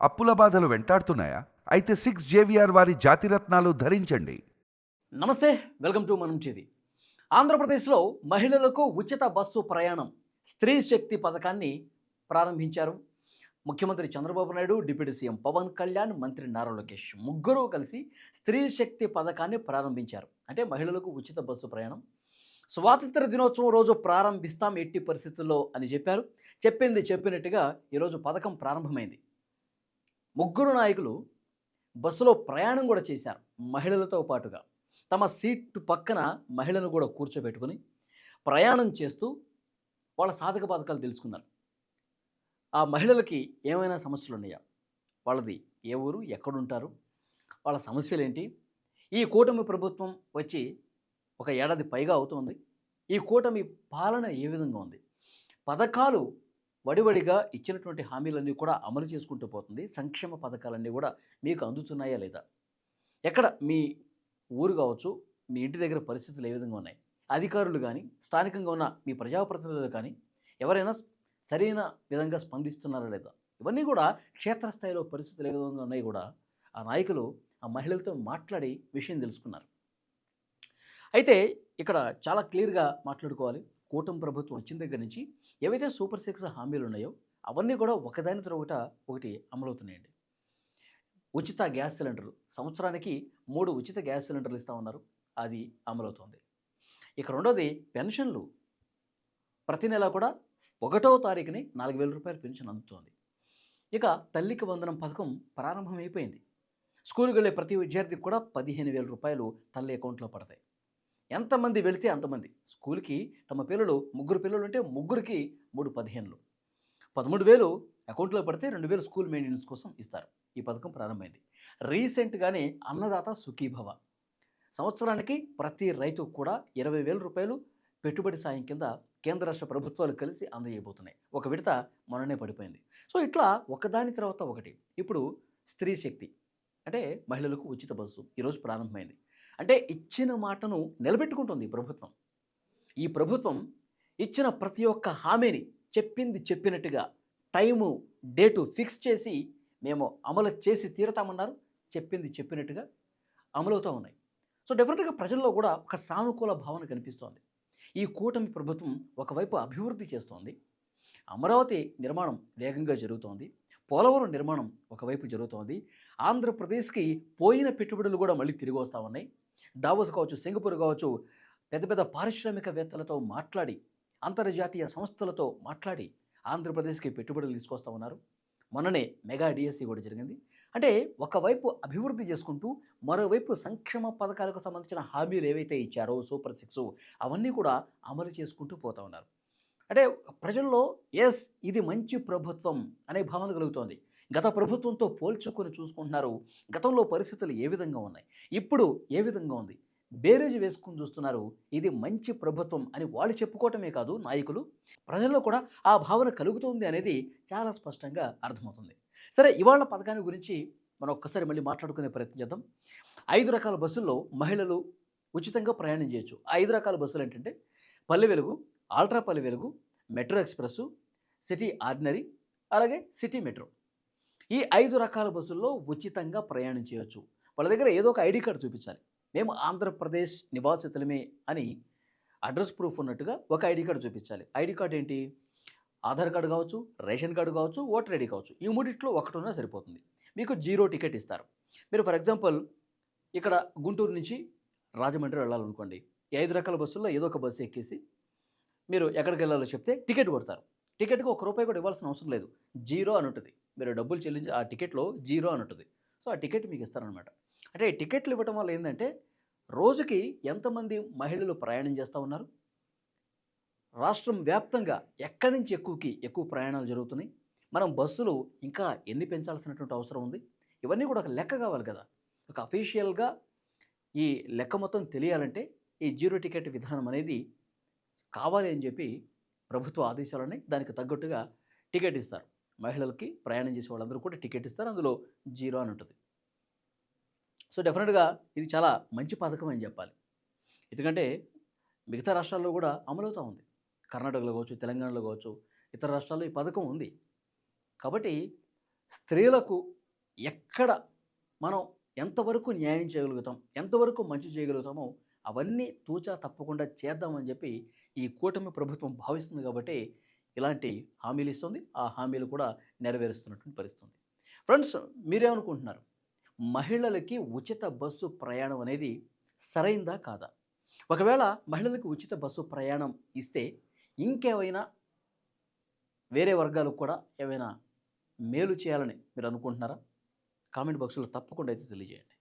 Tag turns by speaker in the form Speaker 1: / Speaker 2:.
Speaker 1: అప్పుల బాధలు వెంటాడుతున్నాయా? అయితే సిక్స్ జేవిఆర్ వారి జాతిరత్నాలు ధరించండి.
Speaker 2: నమస్తే వెల్కమ్ టు మనం టీవీ. ఆంధ్రప్రదేశ్లో మహిళలకు ఉచిత బస్సు ప్రయాణం స్త్రీ శక్తి పథకాన్ని ప్రారంభించారు. ముఖ్యమంత్రి చంద్రబాబు నాయుడు డిప్యూటీ సీఎం పవన్ కళ్యాణ్ మంత్రి నారా లోకేష్ ముగ్గురు కలిసి స్త్రీ శక్తి పథకాన్ని ప్రారంభించారు. అంటే మహిళలకు ఉచిత బస్సు ప్రయాణం. స్వాతంత్ర దినోత్సవం రోజు ప్రారంభిస్తాం ఎట్టి పరిస్థితుల్లో అని చెప్పారు. చెప్పింది చెప్పినట్టుగా ఈరోజు పథకం ప్రారంభమైంది. ముగ్గురు నాయకులు బస్సులో ప్రయాణం కూడా చేశారు మహిళలతో పాటుగా. తమ సీటు పక్కన మహిళను కూడా కూర్చోబెట్టుకుని ప్రయాణం చేస్తూ వాళ్ళ సాధక బాధకాలు తెలుసుకున్నారు. ఆ మహిళలకి ఏమైనా సమస్యలు ఉన్నాయా? వాళ్ళది ఏ ఊరు? ఎక్కడుంటారు? వాళ్ళ సమస్యలు ఏంటి? ఈ కూటమి ప్రభుత్వం వచ్చి ఒక ఏడాది పైగా అవుతుంది. ఈ కూటమి పాలన ఏ విధంగా ఉంది? పథకాలు వడివడిగా ఇచ్చినటువంటి హామీలన్నీ కూడా అమలు చేసుకుంటూ పోతుంది. సంక్షేమ పథకాలన్నీ కూడా మీకు అందుతున్నాయా లేదా? ఎక్కడ? మీ ఊరు కావచ్చు మీ ఇంటి దగ్గర పరిస్థితులు ఏ విధంగా ఉన్నాయి? అధికారులు కానీ స్థానికంగా ఉన్న మీ ప్రజాప్రతినిధులు కానీ ఎవరైనా సరైన విధంగా స్పందిస్తున్నారా లేదా? ఇవన్నీ కూడా క్షేత్రస్థాయిలో పరిస్థితులు ఏ విధంగా ఉన్నాయి కూడా ఆ నాయకులు ఆ మహిళలతో మాట్లాడి విషయం తెలుసుకున్నారు. అయితే ఇక్కడ చాలా క్లియర్గా మాట్లాడుకోవాలి. కూటమి ప్రభుత్వం వచ్చిన దగ్గర నుంచి ఏవైతే సూపర్ సిక్స్ హామీలు ఉన్నాయో అవన్నీ కూడా ఒకదాని తర్వాత ఒకటి అమలవుతున్నాయండి. ఉచిత గ్యాస్ సిలిండర్లు. సంవత్సరానికి మూడు ఉచిత గ్యాస్ సిలిండర్లు ఇస్తా ఉన్నారు. అది అమలవుతుంది. ఇక రెండోది పెన్షన్లు. ప్రతి నెల కూడా ఒకటో తారీఖుని నాలుగు వేల రూపాయల పెన్షన్ అందుతోంది. ఇక తల్లికి వందనం పథకం ప్రారంభమైపోయింది. స్కూల్కి వెళ్ళే ప్రతి విద్యార్థికి కూడా పదిహేను వేల రూపాయలు తల్లి అకౌంట్లో పడతాయి. ఎంతమంది వెళితే అంతమంది. స్కూల్కి తమ పిల్లలు ముగ్గురు పిల్లలు ఉంటే ముగ్గురికి మూడు పదిహేనులు. పదమూడు వేలు అకౌంట్లో పడితే రెండు వేలు స్కూల్ మెయింటెనెన్స్ కోసం ఇస్తారు. ఈ పథకం ప్రారంభమైంది. రీసెంట్గానే అన్నదాత సుఖీభవ. సంవత్సరానికి ప్రతి రైతు కూడా ఇరవై వేల రూపాయలు పెట్టుబడి సాయం కింద కేంద్ర రాష్ట్ర ప్రభుత్వాలు కలిసి అందజేయబోతున్నాయి. ఒక విడత మననే పడిపోయింది. సో ఇట్లా ఒకదాని తర్వాత ఒకటి. ఇప్పుడు స్త్రీ శక్తి. అంటే మహిళలకు ఉచిత బస్సు. ఈరోజు ప్రారంభమైంది. అంటే ఇచ్చిన మాటను నిలబెట్టుకుంటుంది ప్రభుత్వం. ఈ ప్రభుత్వం ఇచ్చిన ప్రతి ఒక్క హామీని చెప్పింది చెప్పినట్టుగా టైము డేటు ఫిక్స్ చేసి మేము అమలు చేసి తీరుతామన్నారు. చెప్పింది చెప్పినట్టుగా అమలవుతూ ఉన్నాయి. సో డెఫినెట్గా ప్రజల్లో కూడా ఒక సానుకూల భావన కనిపిస్తోంది. ఈ కూటమి ప్రభుత్వం ఒకవైపు అభివృద్ధి చేస్తోంది. అమరావతి నిర్మాణం వేగంగా జరుగుతోంది. పోలవరం నిర్మాణం ఒకవైపు జరుగుతోంది. ఆంధ్రప్రదేశ్కి పోయిన పెట్టుబడులు కూడా మళ్ళీ తిరిగి వస్తూ ఉన్నాయి. దావోస్ కావచ్చు సింగపూర్ కావచ్చు పెద్ద పెద్ద పారిశ్రామికవేత్తలతో మాట్లాడి అంతర్జాతీయ సంస్థలతో మాట్లాడి ఆంధ్రప్రదేశ్కి పెట్టుబడులు తీసుకొస్తా ఉన్నారు. మొన్ననే మెగా డిఎస్సి కూడా జరిగింది. అంటే ఒకవైపు అభివృద్ధి చేసుకుంటూ మరోవైపు సంక్షేమ పథకాలకు సంబంధించిన హామీలు ఏవైతే ఇచ్చారో సూపర్ సిక్స్ అవన్నీ కూడా అమలు చేసుకుంటూ పోతా ఉన్నారు. అంటే ప్రజల్లో ఎస్ ఇది మంచి ప్రభుత్వం అనే భావన కలుగుతోంది. గత ప్రభుత్వంతో పోల్చుకొని చూసుకుంటున్నారు. గతంలో పరిస్థితులు ఏ విధంగా ఉన్నాయి? ఇప్పుడు ఏ విధంగా ఉంది? బేరేజ్ వేసుకుని చూస్తున్నారు. ఇది మంచి ప్రభుత్వం అని వాళ్ళు చెప్పుకోవటమే కాదు నాయకులు. ప్రజల్లో కూడా ఆ భావన కలుగుతుంది అనేది చాలా స్పష్టంగా అర్థమవుతుంది. సరే ఇవాళ పథకాన్ని గురించి మనం ఒక్కసారి మళ్ళీ మాట్లాడుకునే ప్రయత్నం చేద్దాం. ఐదు రకాల బస్సుల్లో మహిళలు ఉచితంగా ప్రయాణం చేయొచ్చు. ఆ ఐదు రకాల బస్సులు ఏంటంటే పల్లె Velugu ultra Palle Velugu metro express city ordinary అలాగే సిటీ మెట్రో. ఈ ఐదు రకాల బస్సుల్లో ఉచితంగా ప్రయాణం చేయొచ్చు. వాళ్ళ దగ్గర ఏదో ఒక ఐడి కార్డు చూపించాలి. మేము ఆంధ్రప్రదేశ్ నివాసితులమే అని అడ్రస్ ప్రూఫ్ ఉన్నట్టుగా ఒక ఐడి కార్డు చూపించాలి. ఐడి కార్డు ఏంటి? ఆధార్ కార్డు కావచ్చు రేషన్ కార్డు కావచ్చు ఓటర్ ఐడి కావచ్చు. ఈ మూడిట్లో ఒకటి ఉన్నా సరిపోతుంది. మీకు జీరో టికెట్ ఇస్తారు. మీరు ఫర్ ఎగ్జాంపుల్ ఇక్కడ గుంటూరు నుంచి రాజమండ్రి వెళ్ళాలనుకోండి. ఈ ఐదు రకాల బస్సుల్లో ఏదో ఒక బస్సు ఎక్కేసి మీరు ఎక్కడికి వెళ్ళాలో చెప్తే టికెట్ కొడతారు. టికెట్కి ఒక రూపాయి కూడా ఇవ్వాల్సిన అవసరం లేదు. జీరో అని ఉంటుంది. మీరు డబ్బులు చెల్లించి ఆ టికెట్లో జీరో అని ఉంటుంది. సో ఆ టికెట్ మీకు ఇస్తారనమాట. అంటే ఈ టికెట్లు ఇవ్వటం వల్ల ఏంటంటే రోజుకి ఎంతమంది మహిళలు ప్రయాణం చేస్తూ ఉన్నారు? రాష్ట్రం వ్యాప్తంగా ఎక్కడి నుంచి ఎక్కువకి ఎక్కువ ప్రయాణాలు జరుగుతున్నాయి? మనం బస్సులు ఇంకా ఎన్ని పెంచాల్సినటువంటి అవసరం ఉంది? ఇవన్నీ కూడా ఒక లెక్క కావాలి కదా. ఒక అఫీషియల్గా ఈ లెక్క మొత్తం తెలియాలంటే ఈ జీరో టికెట్ విధానం అనేది కావాలి అని చెప్పి ప్రభుత్వ ఆదేశాలని దానికి తగ్గట్టుగా టికెట్ ఇస్తారు. మహిళలకి ప్రయాణం చేసే వాళ్ళందరూ కూడా టికెట్ ఇస్తారు. అందులో జీరో అని ఉంటుంది. సో డెఫినెట్గా ఇది చాలా మంచి పథకం అని చెప్పాలి. ఎందుకంటే మిగతా రాష్ట్రాల్లో కూడా అమలవుతూ ఉంది. కర్ణాటకలో కావచ్చు తెలంగాణలో కావచ్చు ఇతర రాష్ట్రాల్లో ఈ పథకం ఉంది. కాబట్టి స్త్రీలకు ఎక్కడ మనం ఎంతవరకు న్యాయం చేయగలుగుతాం ఎంతవరకు మంచి చేయగలుగుతామో అవన్నీ తూచా తప్పకుండా చేద్దామని చెప్పి ఈ కూటమి ప్రభుత్వం భావిస్తుంది కాబట్టి ఇలాంటి హామీలు ఇస్తుంది. ఆ హామీలు కూడా నెరవేరుస్తున్నటువంటి పరిస్థితి ఫ్రెండ్స్ మీరేమనుకుంటున్నారు? మహిళలకి ఉచిత బస్సు ప్రయాణం అనేది సరైందా కాదా? ఒకవేళ మహిళలకు ఉచిత బస్సు ప్రయాణం ఇస్తే ఇంకేమైనా వేరే వర్గాలకు కూడా ఏమైనా మేలు చేయాలని మీరు అనుకుంటున్నారా? కామెంట్ బాక్స్లో తప్పకుండా అయితే తెలియజేయండి.